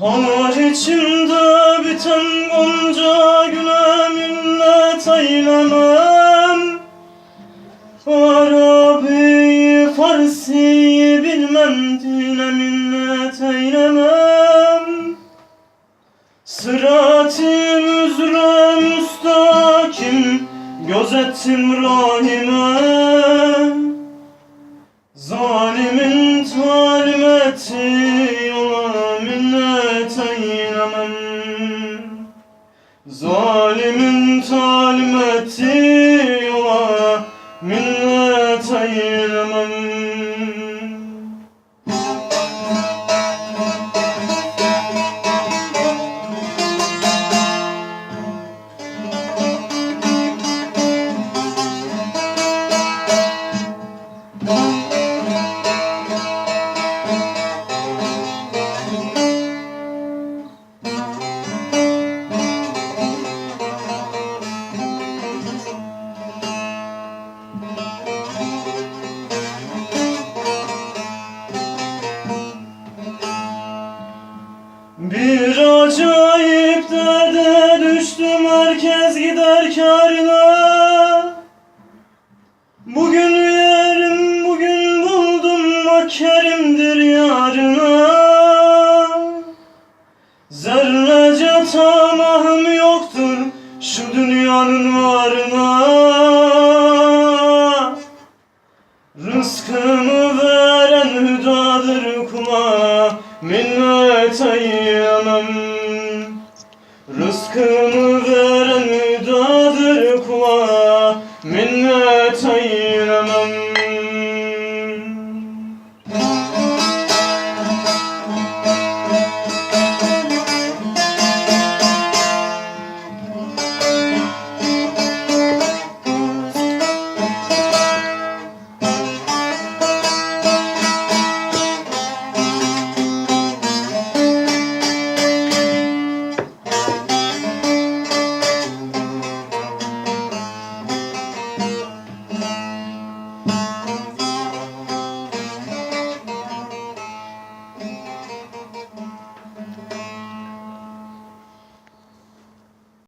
Hamar içinde biten gonca güne minnet eylemem. Arabiyi, Farsiyi bilmem dine minnet eylemem. Sıratim üzre müstakim gözettim rahime. Zalimin talim ettim Zalimin talim ettiği yola minnet eylemem Bir acayip derde düştüm herkes gider kârına Bugün yerim bugün buldum makerimdir yarına. Zerrece tamahım yoktur şu dünyanın varına. Rızkımı veren hüdadır kula yeteyemem Rızkımı veren müdadır kula. Minnet eylemem